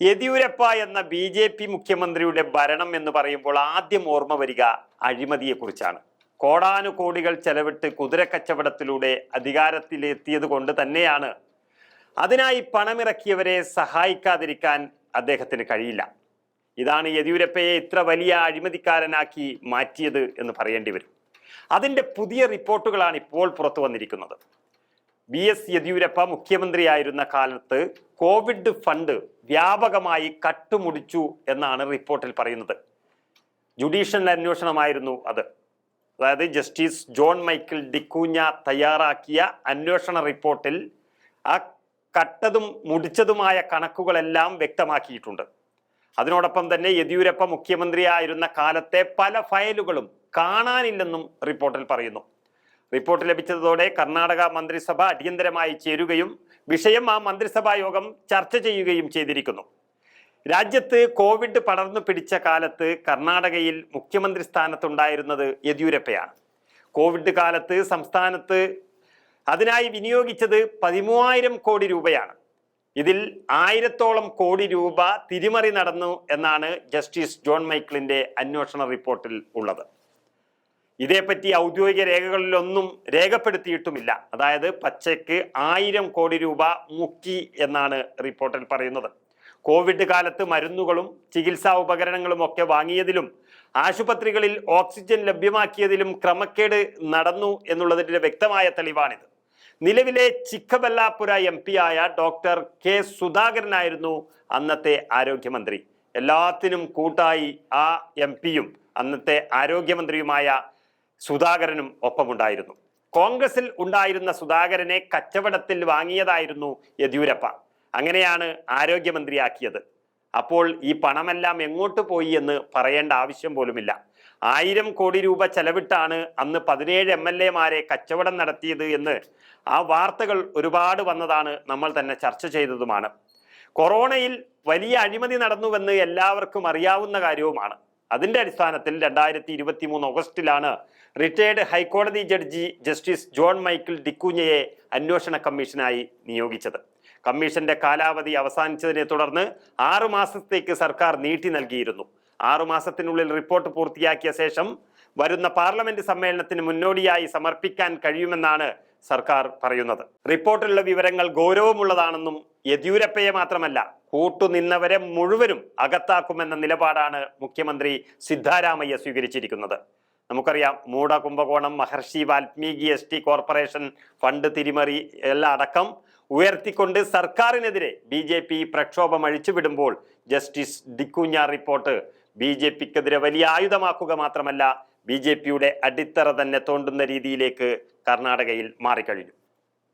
യെദ്യൂരപ്പ എന്ന B J P മുഖ്യമന്ത്രിയുടെ ഭരണം എന്ന് പറയുമ്പോൾ ആദ്യം ഓർമ്മ വരിക അഴിമതിയെക്കുറിച്ചാണ്. കോടാനുകോടികൾ ചെലവിട്ട് കുതിരക്കച്ചവടത്തിലൂടെ അധികാരത്തിലെത്തിയത് കൊണ്ട് തന്നെയാണ്. അതിനായി പണമിറക്കിയവരെ സഹായിക്കാതിരിക്കാൻ അദ്ദേഹത്തിന് കഴിയില്ല. ഇതാണ് യെദ്യൂരപ്പയെ ഇത്ര വലിയ അഴിമതിക്കാരനാക്കി മാറ്റിയത് എന്ന് പറയേണ്ടി വരും. അതിന്റെ പുതിയ റിപ്പോർട്ടുകളാണ് ഇപ്പോൾ പുറത്തു വന്നിരിക്കുന്നത്. ബി എസ് യെദ്യൂരപ്പ മുഖ്യമന്ത്രിയായിരുന്ന കാലത്ത് കോവിഡ് ഫണ്ട് വ്യാപകമായി കട്ടുമുടിച്ചു എന്നാണ് റിപ്പോർട്ടിൽ പറയുന്നത്. ജുഡീഷ്യൽ അന്വേഷണമായിരുന്നു അത്. അതായത് ജസ്റ്റിസ് ജോൺ മൈക്കിൾ ഡിക്കൂഞ്ഞ തയ്യാറാക്കിയ അന്വേഷണ റിപ്പോർട്ടിൽ ആ കട്ടതും മുടിച്ചതുമായ കണക്കുകളെല്ലാം വ്യക്തമാക്കിയിട്ടുണ്ട്. അതിനോടൊപ്പം തന്നെ യെദ്യൂരപ്പ മുഖ്യമന്ത്രിയായിരുന്ന കാലത്തെ പല ഫയലുകളും കാണാനില്ലെന്നും റിപ്പോർട്ടിൽ പറയുന്നു. റിപ്പോർട്ട് ലഭിച്ചതോടെ കർണാടക മന്ത്രിസഭ അടിയന്തരമായി ചേരുകയും വിഷയം ആ മന്ത്രിസഭാ യോഗം ചർച്ച ചെയ്യുകയും ചെയ്തിരിക്കുന്നു. രാജ്യത്ത് കോവിഡ് പടർന്നു പിടിച്ച കാലത്ത് കർണാടകയിൽ മുഖ്യമന്ത്രി സ്ഥാനത്തുണ്ടായിരുന്നത് യെദ്യൂരപ്പയാണ്. കോവിഡ് കാലത്ത് സംസ്ഥാനത്ത് അതിനായി വിനിയോഗിച്ചത് പതിമൂവായിരം കോടി രൂപയാണ്. ഇതിൽ ആയിരത്തോളം കോടി രൂപ തിരിമറി നടന്നു എന്നാണ് ജസ്റ്റിസ് ജോൺ മൈക്കിളിന്റെ അന്വേഷണ റിപ്പോർട്ടിൽ ഉള്ളത്. ഇതേപ്പറ്റി ഔദ്യോഗിക രേഖകളിലൊന്നും രേഖപ്പെടുത്തിയിട്ടുമില്ല. അതായത് പച്ചയ്ക്ക് ആയിരം കോടി രൂപ മുക്കി എന്നാണ് റിപ്പോർട്ടിൽ പറയുന്നത്. കോവിഡ് കാലത്ത് മരുന്നുകളും ചികിത്സാ ഉപകരണങ്ങളും ഒക്കെ വാങ്ങിയതിലും ആശുപത്രികളിൽ ഓക്സിജൻ ലഭ്യമാക്കിയതിലും ക്രമക്കേട് നടന്നു എന്നുള്ളതിന്റെ വ്യക്തമായ തെളിവാണിത്. നിലവിലെ ചിക്കബല്ലാപുര എം പി ആയ ഡോക്ടർ കെ സുധാകരനായിരുന്നു അന്നത്തെ ആരോഗ്യമന്ത്രി. എല്ലാത്തിനും കൂട്ടായി ആ എം പിയും അന്നത്തെ ആരോഗ്യമന്ത്രിയുമായ സുധാകരനും ഒപ്പമുണ്ടായിരുന്നു. കോൺഗ്രസിൽ ഉണ്ടായിരുന്ന സുധാകരനെ കച്ചവടത്തിൽ വാങ്ങിയതായിരുന്നു യെദ്യൂരപ്പ. അങ്ങനെയാണ് ആരോഗ്യമന്ത്രിയാക്കിയത്. അപ്പോൾ ഈ പണമെല്ലാം എങ്ങോട്ട് പോയി എന്ന് പറയേണ്ട ആവശ്യം പോലുമില്ല. ആയിരം കോടി രൂപ ചെലവിട്ടാണ് അന്ന് പതിനേഴ് എം എൽ എമാരെ കച്ചവടം നടത്തിയത് എന്ന് ആ വാർത്തകൾ ഒരുപാട് വന്നതാണ് നമ്മൾ തന്നെ ചർച്ച ചെയ്തതുമാണ്. കൊറോണയിൽ വലിയ അഴിമതി നടന്നുവെന്ന് എല്ലാവർക്കും അറിയാവുന്ന കാര്യവുമാണ്. അതിന്റെ അടിസ്ഥാനത്തിൽ രണ്ടായിരത്തി ഇരുപത്തി മൂന്ന് ഓഗസ്റ്റിലാണ് retired high court judge justice John Michael ഡിക്കുഞ്ഞയെ അന്വേഷണ കമ്മീഷനായി നിയോഗിച്ചത്. കമ്മീഷന്റെ കാലാവധി അവസാനിച്ചതിനെ തുടർന്ന് ആറു മാസത്തേക്ക് സർക്കാർ നീട്ടി നൽകിയിരുന്നു. ആറു മാസത്തിനുള്ളിൽ റിപ്പോർട്ട് പൂർത്തിയാക്കിയ ശേഷം വരുന്ന പാർലമെന്റ് സമ്മേളനത്തിന് മുന്നോടിയായി സമർപ്പിക്കാൻ കഴിയുമെന്നാണ് സർക്കാർ പറയുന്നത്. റിപ്പോർട്ടിലുള്ള വിവരങ്ങൾ ഗൗരവമുള്ളതാണെന്നും യെദ്യൂരപ്പയെ മാത്രമല്ല കൂട്ടുനിന്നവരെ മുഴുവനും അകത്താക്കുമെന്ന നിലപാടാണ് മുഖ്യമന്ത്രി സിദ്ധാരാമയ്യ സ്വീകരിച്ചിരിക്കുന്നത്. നമുക്കറിയാം MUDA Kumbakonam Maharshi Valmiki S T corporation fund തിരിമറി എല്ലാം അടക്കം ഉയർത്തിക്കൊണ്ട് സർക്കാരിനെതിരെ ബി ജെ പി പ്രക്ഷോഭം അഴിച്ചുവിടുമ്പോൾ ജസ്റ്റിസ് ഡിക്കുഞ്ഞാർ റിപ്പോർട്ട് ബി ജെ പിക്കെതിരെ വലിയ ആയുധമാക്കുക മാത്രമല്ല ബി ജെ പിയുടെ അടിത്തറ തന്നെ തോണ്ടുന്ന രീതിയിലേക്ക് കർണാടകയിൽ മാറിക്കഴിഞ്ഞു.